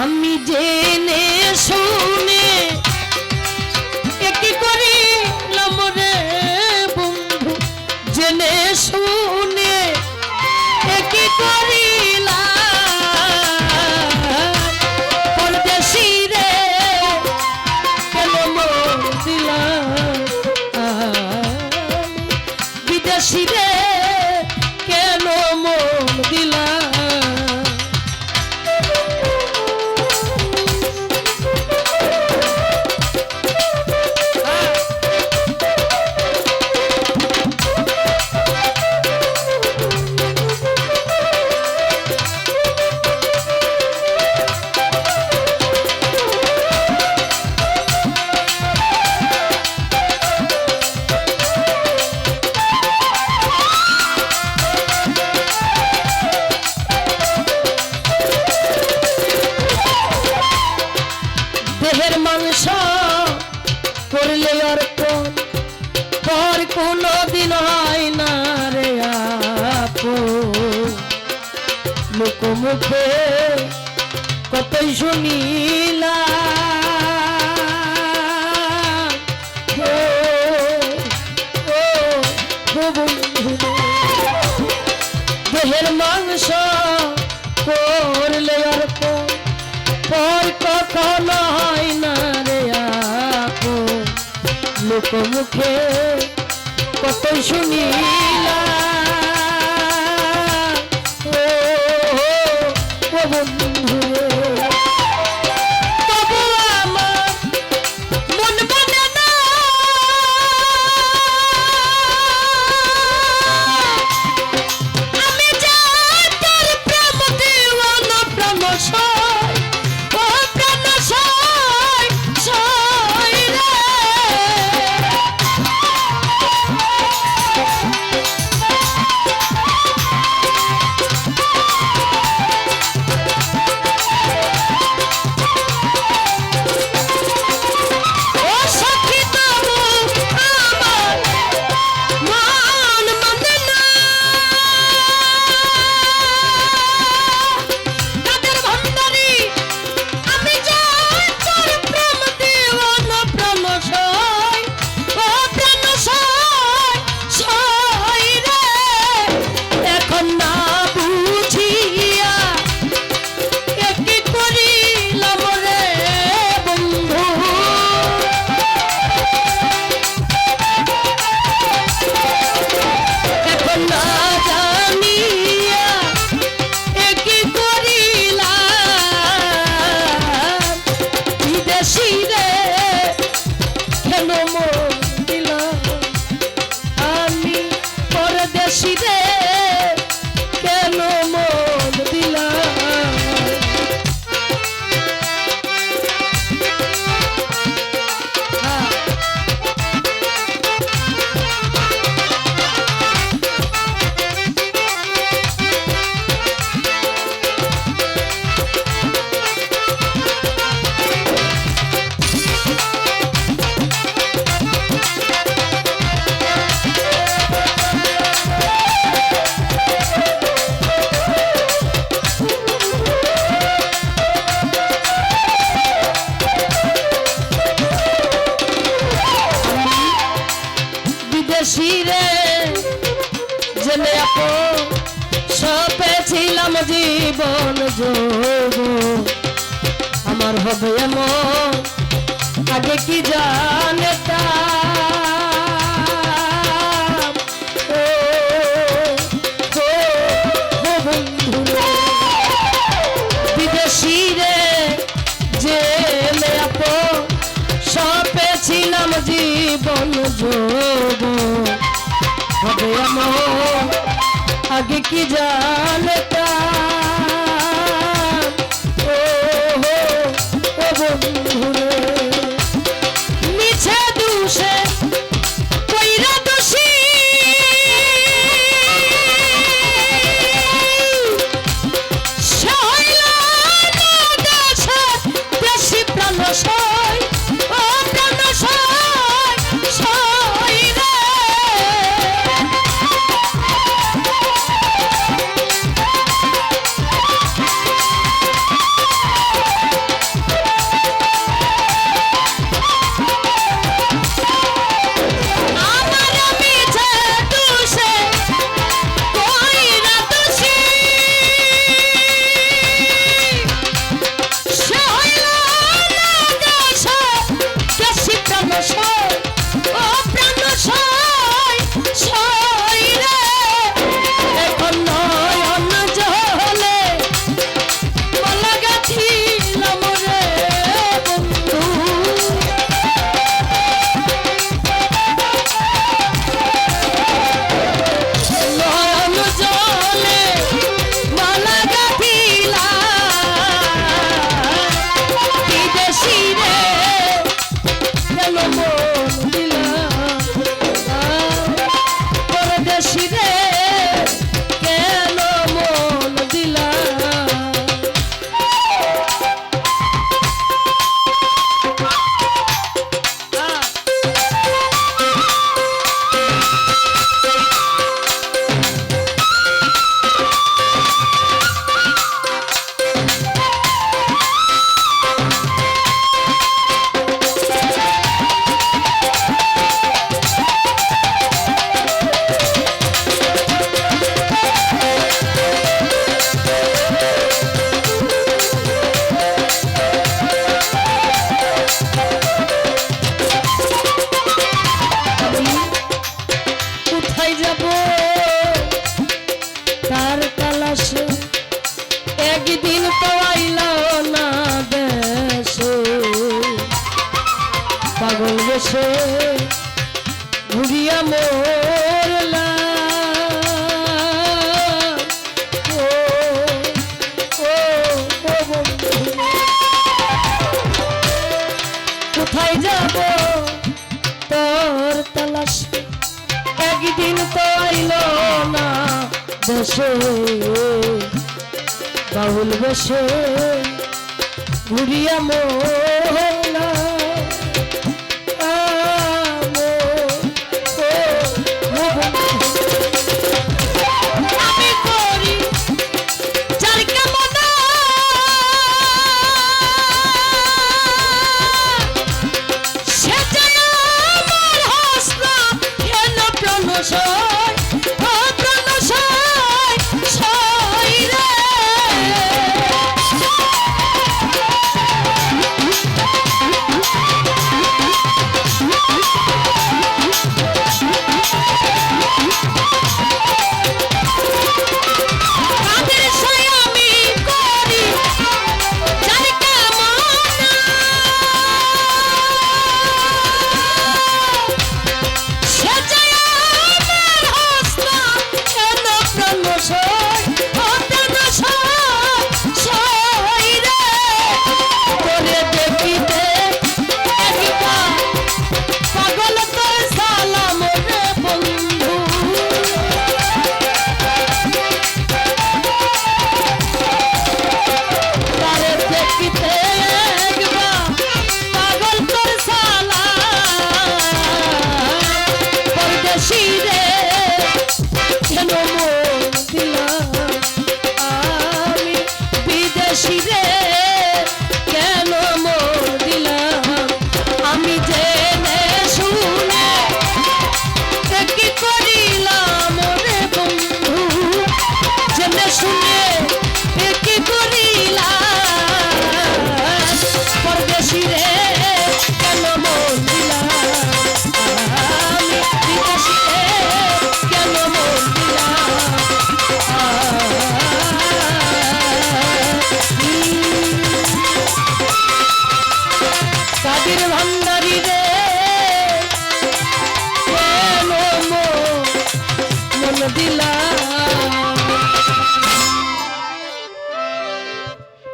আমি জেনে শুনে মুখে কতই শুনিলা দেহের মাংস করলে আর পর কখন হয় না রে লোক মুখে কত শুনিলা শিরে রে। জেনে আপো সপেছিলাম জীবন যোগ। আমার হবে এমন আগে কি জানতা পাখি জানে শেষে ঘুরিয়া মোরলা কোথায় যাব? তোর তালাশ একদিন তো আইল না বসে। বাউল বসে ঘুরিয়া মোর